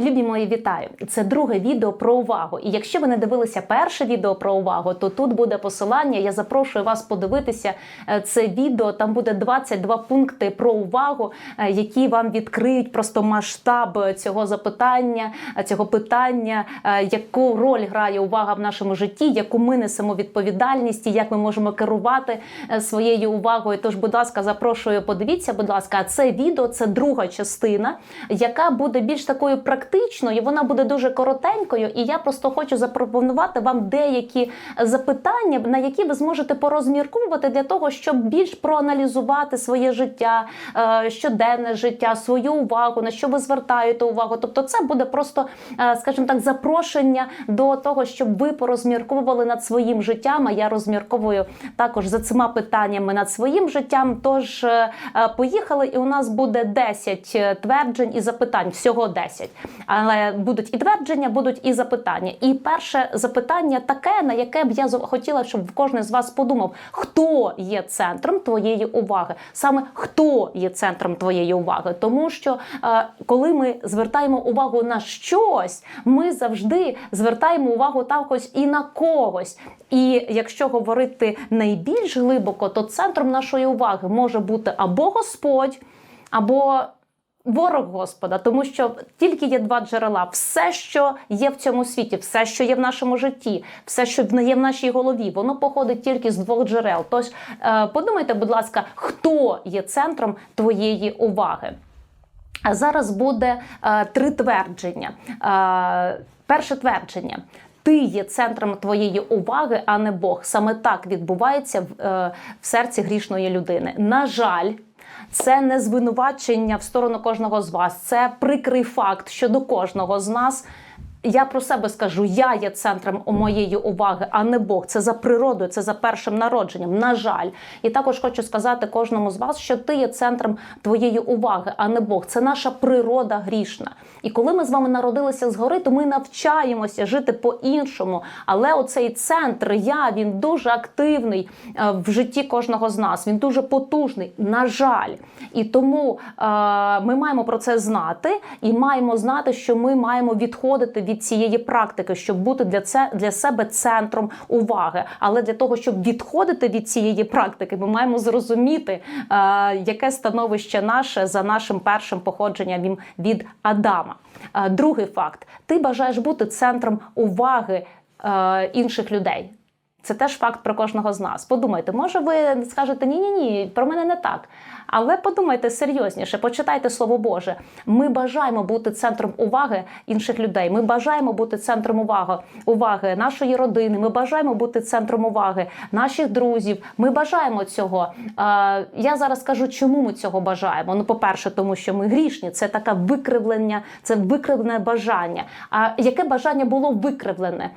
Любі мої, вітаю! Це друге відео про увагу. І якщо ви не дивилися перше відео про увагу, то тут буде посилання. Я запрошую вас подивитися е, це відео. Там буде 22 пункти про увагу, е, які вам відкриють просто масштаб цього запитання, е, цього питання, е, яку роль грає увага в нашому житті, яку ми несемо відповідальність, і як ми можемо керувати е, своєю увагою. Тож, будь ласка, запрошую, подивіться, будь ласка, це відео це друга частина, яка буде більш такою практичною, і вона буде дуже коротенькою. І я просто хочу запропонувати вам деякі запитання, на які ви зможете порозмірковувати для того, щоб більш проаналізувати своє життя, е, щоденне життя, свою увагу, на що ви звертаєте увагу. Тобто, це буде просто, е, скажімо так, запрошення до того, щоб ви порозмірковували над своїм життям. А я розмірковую також за цими питаннями над своїм життям. Тож е, поїхали, і у нас буде 10 тверджень і запитань, всього 10. Але будуть і твердження, будуть і запитання. І перше запитання таке, на яке б я хотіла, щоб кожен з вас подумав, хто є центром твоєї уваги, саме хто є центром твоєї уваги. Тому що е, коли ми звертаємо увагу на щось, ми завжди звертаємо увагу також і на когось. І якщо говорити найбільш глибоко, то центром нашої уваги може бути або Господь, або ворог Господа, тому що тільки є два джерела. Все, що є в цьому світі, все, що є в нашому житті, все, що є в нашій голові, воно походить тільки з двох джерел. Тож е, подумайте, будь ласка, хто є центром твоєї уваги. А зараз буде е, три твердження. Е, перше твердження. Ти є центром твоєї уваги, а не Бог. Саме так відбувається в, в серці грішної людини. На жаль, це не звинувачення в сторону кожного з вас. Це прикрий факт щодо кожного з нас. Я про себе скажу, я є центром моєї уваги, а не Бог. Це за природою, це за першим народженням. На жаль, і також хочу сказати кожному з вас, що ти є центром твоєї уваги, а не Бог. Це наша природа грішна. І коли ми з вами народилися згори, то ми навчаємося жити по-іншому. Але оцей центр я він дуже активний е, в житті кожного з нас. Він дуже потужний. На жаль, і тому е, ми маємо про це знати, і маємо знати, що ми маємо відходити від цієї практики, щоб бути для це для себе центром уваги. Але для того, щоб відходити від цієї практики, ми маємо зрозуміти, е, яке становище наше за нашим першим походженням від- від Адама. Е, Другий факт: ти бажаєш бути центром уваги е, інших людей. Це теж факт про кожного з нас. Подумайте, може, ви скажете ні, ні, ні, про мене не так. Але подумайте серйозніше, почитайте слово Боже. Ми бажаємо бути центром уваги інших людей. Ми бажаємо бути центром уваги, уваги нашої родини. Ми бажаємо бути центром уваги наших друзів. Ми бажаємо цього. Я зараз скажу, чому ми цього бажаємо. Ну, по-перше, тому що ми грішні. Це таке викривлення, це викривлене бажання. А яке бажання було викривлене?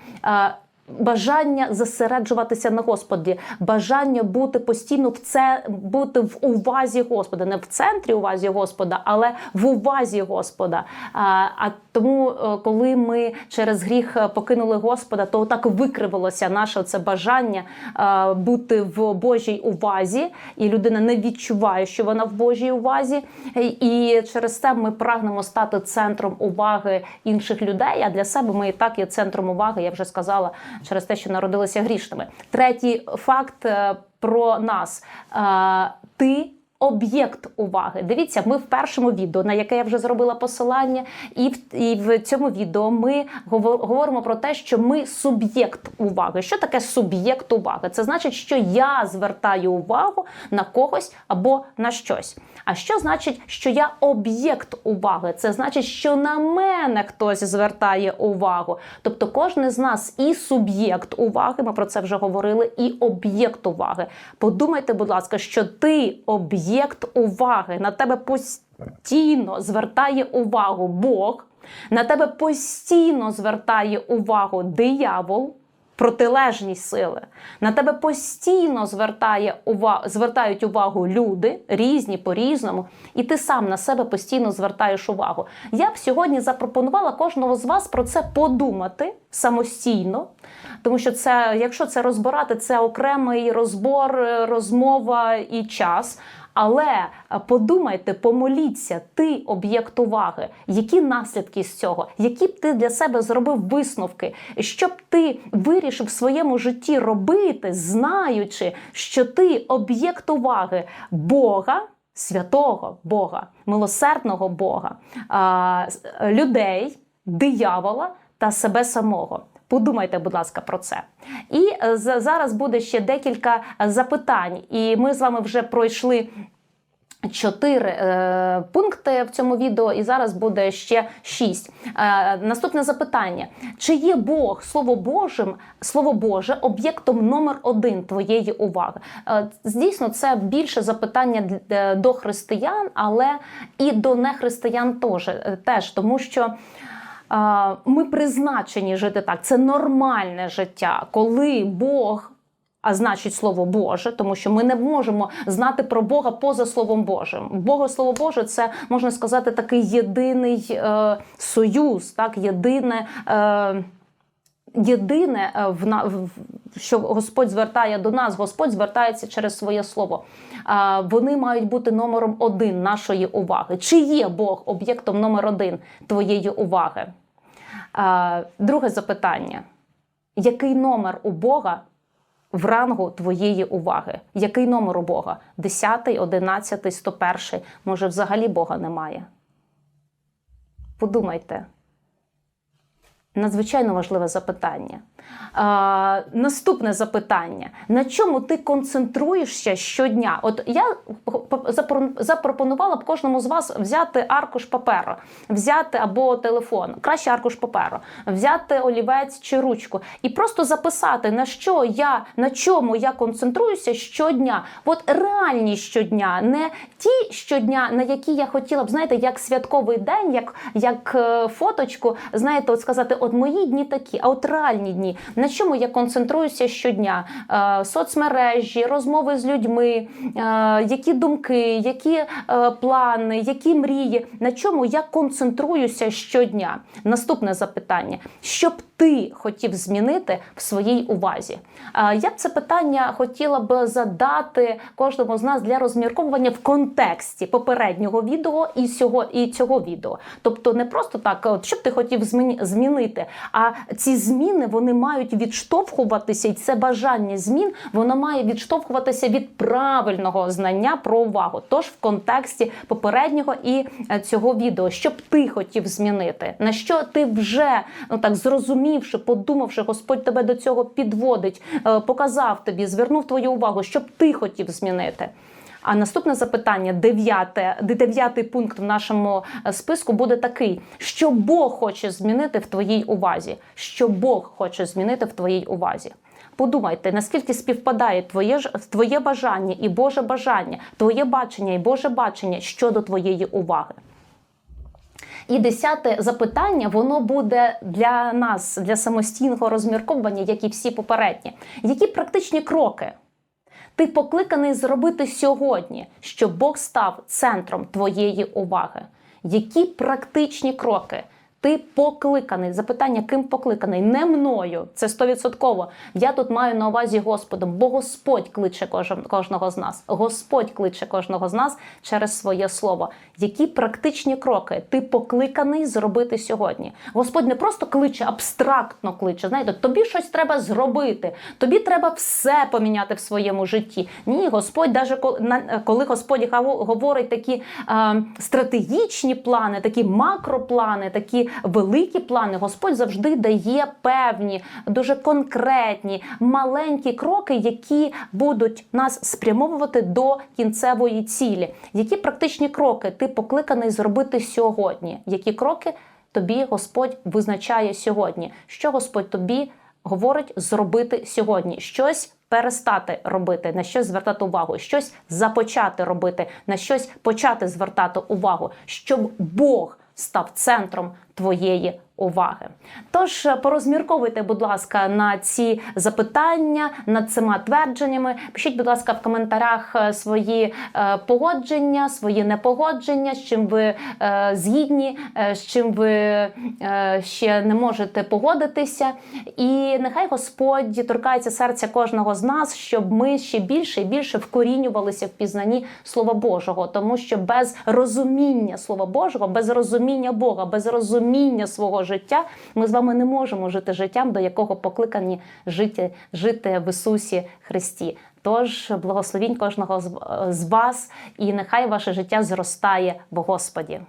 Бажання зосереджуватися на Господі, бажання бути постійно в це бути в увазі Господа, не в центрі увазі Господа, але в увазі Господа. А тому, е, коли ми через гріх е, покинули Господа, то так викривилося наше це бажання е, бути в Божій увазі, і людина не відчуває, що вона в Божій увазі. І через це ми прагнемо стати центром уваги інших людей. А для себе ми і так є центром уваги. Я вже сказала через те, що народилися грішними. Третій факт про нас: ти. Об'єкт уваги. Дивіться, ми в першому відео, на яке я вже зробила посилання, і в, і в цьому відео ми говоримо про те, що ми суб'єкт уваги. Що таке суб'єкт уваги? Це значить, що я звертаю увагу на когось або на щось. А що значить, що я об'єкт уваги? Це значить, що на мене хтось звертає увагу. Тобто кожен з нас і суб'єкт уваги, ми про це вже говорили, і об'єкт уваги. Подумайте, будь ласка, що ти об'єкт уваги, на тебе постійно звертає увагу Бог, на тебе постійно звертає увагу диявол. Протилежні сили на тебе постійно звертає увагу, звертають увагу люди різні по-різному, і ти сам на себе постійно звертаєш увагу. Я б сьогодні запропонувала кожного з вас про це подумати самостійно, тому що це, якщо це розбирати, це окремий розбор, е, розмова і час. Але е, подумайте, помоліться, ти об'єкт уваги. Які наслідки з цього? Які б ти для себе зробив висновки? Що б ти вирішив в своєму житті робити, знаючи, що ти об'єкт уваги Бога? Святого Бога, милосердного Бога, людей, диявола та себе самого. Подумайте, будь ласка, про це. І е, зараз буде ще декілька е, запитань, і ми з вами вже пройшли. Чотири е, пункти в цьому відео, і зараз буде ще шість. Е, наступне запитання: чи є Бог слово Божим, слово Боже, об'єктом номер один твоєї уваги? Е, дійсно, це більше запитання до християн, але і до нехристиян теж, е, теж тому що. Ми призначені жити так. Це нормальне життя, коли Бог. А значить слово Боже, тому що ми не можемо знати про Бога поза Словом Божим. Бога Слово Боже, це можна сказати такий єдиний е, союз, так єдине. Е, Єдине, е, що Господь звертає до нас, Господь звертається через своє слово. Вони мають бути номером один нашої уваги. Чи є Бог об'єктом номер один твоєї уваги? Друге запитання: який номер у Бога в рангу твоєї уваги? Який номер у Бога? Десятий, одинадцятий, сто перший? Може, взагалі Бога немає? Подумайте. Надзвичайно важливе запитання. А, наступне запитання: на чому ти концентруєшся щодня? От я запропонувала б кожному з вас взяти аркуш паперу, взяти або телефон, краще аркуш паперу, взяти олівець чи ручку і просто записати, на що я на чому я концентруюся щодня. От реальні щодня, не ті щодня, на які я хотіла б, знаєте, як святковий день, як, як е, фоточку, знаєте, от сказати, от мої дні такі, а от реальні дні. На чому я концентруюся щодня? Е, соцмережі, розмови з людьми, е, які думки, які е, плани, які мрії, на чому я концентруюся щодня? Наступне запитання: що б ти хотів змінити в своїй увазі? Я б це питання хотіла б задати кожному з нас для розмірковування в контексті попереднього відео і цього, і цього відео. Тобто не просто так, от що б ти хотів змінити, а ці зміни вони мають відштовхуватися, і це бажання змін воно має відштовхуватися від правильного знання про увагу. Тож в контексті попереднього і е, цього відео, що б ти хотів змінити, на що ти вже ну так зрозумівши, подумавши, Господь тебе до цього підводить, е, показав тобі, звернув твою увагу, що б ти хотів змінити. А наступне запитання, дев'яте, дев'ятий пункт в нашому е, списку буде такий: що Бог хоче змінити в твоїй увазі? Що Бог хоче змінити в твоїй увазі? Подумайте, наскільки співпадає твоє твоє бажання і Боже бажання, твоє бачення і Боже бачення щодо твоєї уваги. І десяте запитання, воно буде для нас, для самостійного розмірковування, як і всі попередні. Які практичні кроки ти покликаний зробити сьогодні, щоб Бог став центром твоєї уваги? Які практичні кроки? Ти покликаний. Запитання, ким покликаний? Не мною. Це стовідсотково. Я тут маю на увазі Господом, бо Господь кличе кожного з нас. Господь кличе кожного з нас через своє слово. Які практичні кроки ти покликаний зробити сьогодні? Господь не просто кличе, абстрактно кличе. Знаєте, тобі щось треба зробити, тобі треба все поміняти в своєму житті. Ні, Господь, навіть коли Господь говорить такі е, стратегічні плани, такі макроплани, такі великі плани, Господь завжди дає певні, дуже конкретні, маленькі кроки, які будуть нас спрямовувати до кінцевої цілі. Які практичні кроки ти покликаний зробити сьогодні? Які кроки тобі Господь визначає сьогодні? Що Господь тобі говорить зробити сьогодні? Щось перестати робити, на щось звертати увагу, щось започати робити, на щось почати звертати увагу, щоб Бог став центром твоєї уваги. Тож е, порозмірковуйте, будь ласка, на ці запитання, над цими твердженнями. Пишіть, будь ласка, в коментарях е, свої е, погодження, свої непогодження, з чим ви згідні, з чим ви ще не можете погодитися. І нехай Господь торкається серця кожного з нас, щоб ми ще більше і більше вкорінювалися в пізнанні Слова Божого, тому що без розуміння Слова Божого, без розуміння Бога, без розуміння свого життя, ми з вами не можемо жити життям, до якого покликані жити, жити в Ісусі Христі. Тож благословінь кожного з- з вас, і нехай ваше життя зростає в Господі.